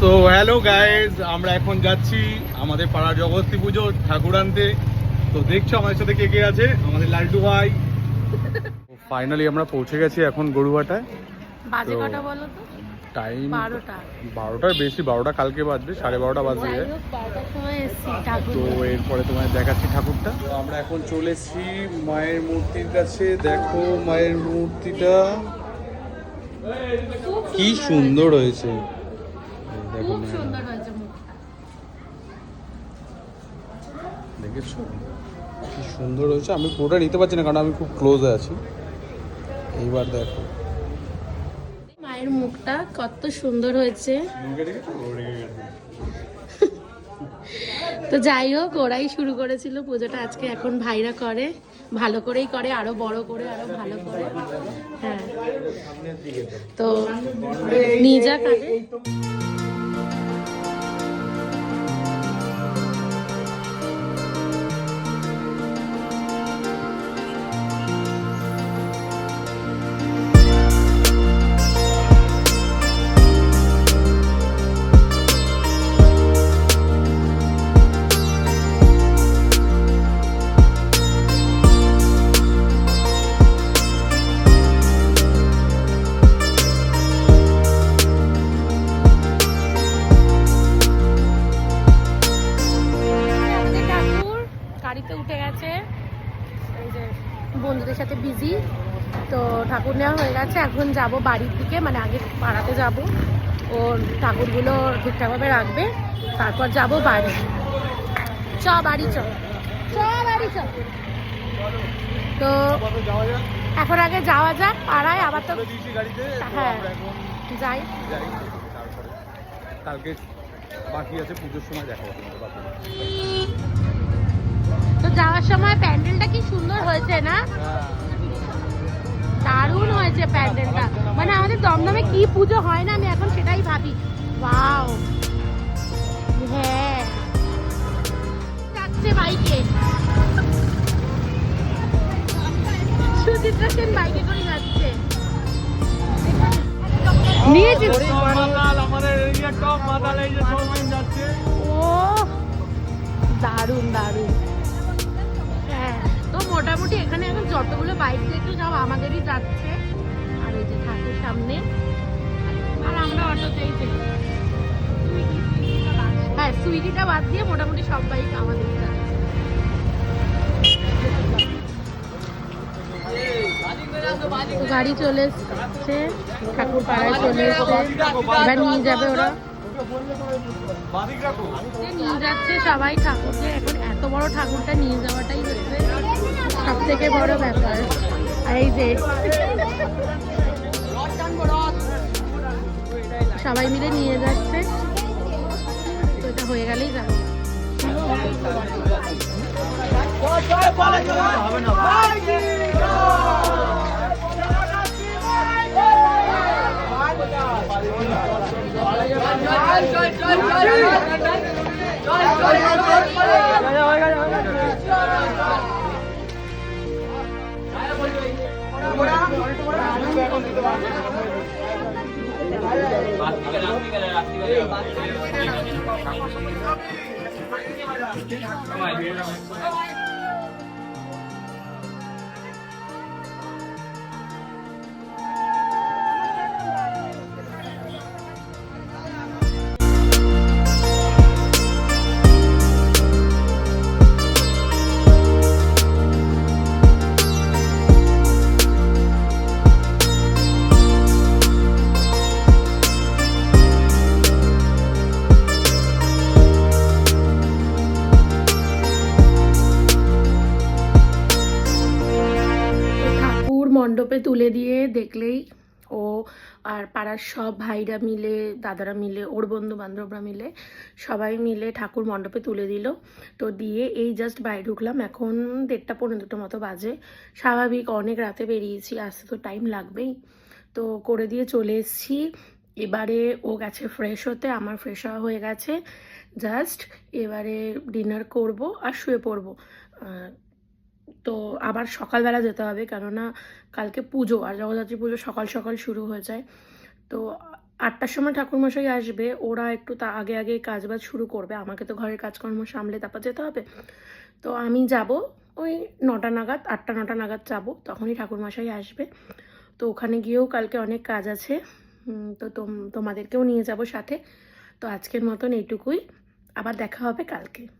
So hello guys আমরা এখন যাচ্ছি আমাদের পাড়ার জগৎী পুজো ঠাকুর আনতে। তো দেখছ আমাদের সাথে কে কে আছে? আমাদের লালটু ভাই। ফাইনালি আমরা পৌঁছে গেছি এখন গরুহাটায়। বাজে কটা বলো তো? টাইম বারোটা। বারোটার বেশি বারোটা কালকে বাজবে সাড়ে বারোটা বাজবে যাই হোক বারোটার সময় এসছি ঠাকুর তো এরপরে তোমায় দেখাচ্ছি ঠাকুরটা। তো আমরা এখন চলে এসেছি মায়ের মূর্তির কাছে। দেখো মায়ের মূর্তিটা। কি সুন্দর হয়েছে। খুব সুন্দর হয়েছে মুখটা দেখেছ? কি সুন্দর হয়েছে। আমি পুরোটা নিতে পারছি না কারণ আমি খুব ক্লোজে আছি। এইবার দেখো। মায়ের মুখটা কত সুন্দর হয়েছে। তো যাই হোক ওরাই শুরু করেছিল পুজোটা। আজকে এখন ভাইরা করে ভালো করেই করে আরও বড় করে আরও ভালো করে। হ্যাঁ। তো নিয়ে যাক আগে সাথে বিজি তো ঠাকুর নেওয়া হয়ে গেছে। এখন যাব বাড়ির দিকে মানে আগে পাড়াতে যাব। ও ঠাকুরগুলো ঠিকঠাকভাবে রাখবে, তারপর যাব বাড়ি। চ বাড়ি চ। বাড়ি চ। তো এখন আগে যাওয়া যাক, পাড়ায় আবার তো হ্যাঁ। যাই। কালকে বাকি আছে, পুজোর সময় দেখা। তো যাওয়ার সময় প্যান্ডেলটা কি সুন্দর হয়েছে না? দারুণ হয়েছে প্যান্ডেলটা। মানে আমাদের দমদমে কি পুজো হয় না আমি এখন সেটাই ভাবি। ওয়াও। হ্যাঁ। যাচ্ছে বাইকে। সুচিত্রা সেন বাইকে করে যাচ্ছে। নিয়েছিস আমাদের এরিয়া টপ মাতাল এই যে যাচ্ছে। ও দারুণ দারুণ। মোটামুটি এখানে এখন যতগুলো বাইক দেখছ, সব আমাদেরই যাচ্ছে। আর এই যে ঠাকুর সামনে। আর আমরা অটোতেই হ্যাঁ সুইগিটা বাদ দিয়ে মোটামুটি সব বাইক আমাদের গাড়ি চলে এসছে ঠাকুর পাড়ায় চলে এসছে। এবার নিয়ে যাবে ওরা। নিয়ে যাচ্ছে সবাই ঠাকুরকে। এখন এত বড় ঠাকুরটা নিয়ে যাওয়াটাই সব থেকে বড় ব্যাপার। এই যে সবাই মিলে নিয়ে যাচ্ছে। এটা হয়ে গেলেই যাবে। ঠাকুর মণ্ডপে তুলে দিয়ে দেখলেই ও আর পাড়ার সব ভাইরা মিলে, দাদারা মিলে, ওর বন্ধু বান্ধবরা মিলে সবাই মিলে ঠাকুর মণ্ডপে তুলে দিল। তো দিয়ে এই জাস্ট বাইরে ঢুকলাম। এখন দেড়টা পনেরো দুটো মতো বাজে। স্বাভাবিক অনেক রাতে বেরিয়েছি, আসতে তো টাইম লাগবেই। তো করে দিয়ে চলে এসেছি। এবারে ও গেছে ফ্রেশ হতে, আমার ফ্রেশ হওয়া হয়ে গেছে। জাস্ট এবারে ডিনার করব আর শুয়ে পড়ব। তো আবার সকালবেলা যেতে হবে। কেননা কালকে পুজো, আর জগদ্ধাত্রী পুজো সকাল সকাল শুরু হয়ে যায়। তো আটটার সময় ঠাকুরমশাই আসবে, ওরা একটু তা আগে আগে কাজ বাজ শুরু করবে। আমাকে তো ঘরের কাজকর্ম সামলে তারপর যেতে হবে। তো আমি যাব ওই নটা নাগাদ, আটটা নটা নাগাদ যাব, তখনই ঠাকুরমশাই আসবে। তো ওখানে গিয়েও কালকে অনেক কাজ আছে। তো তোম- তোমাদেরকেও নিয়ে যাব সাথে। তো আজকের মতন এইটুকুই। আবার দেখা হবে কালকে।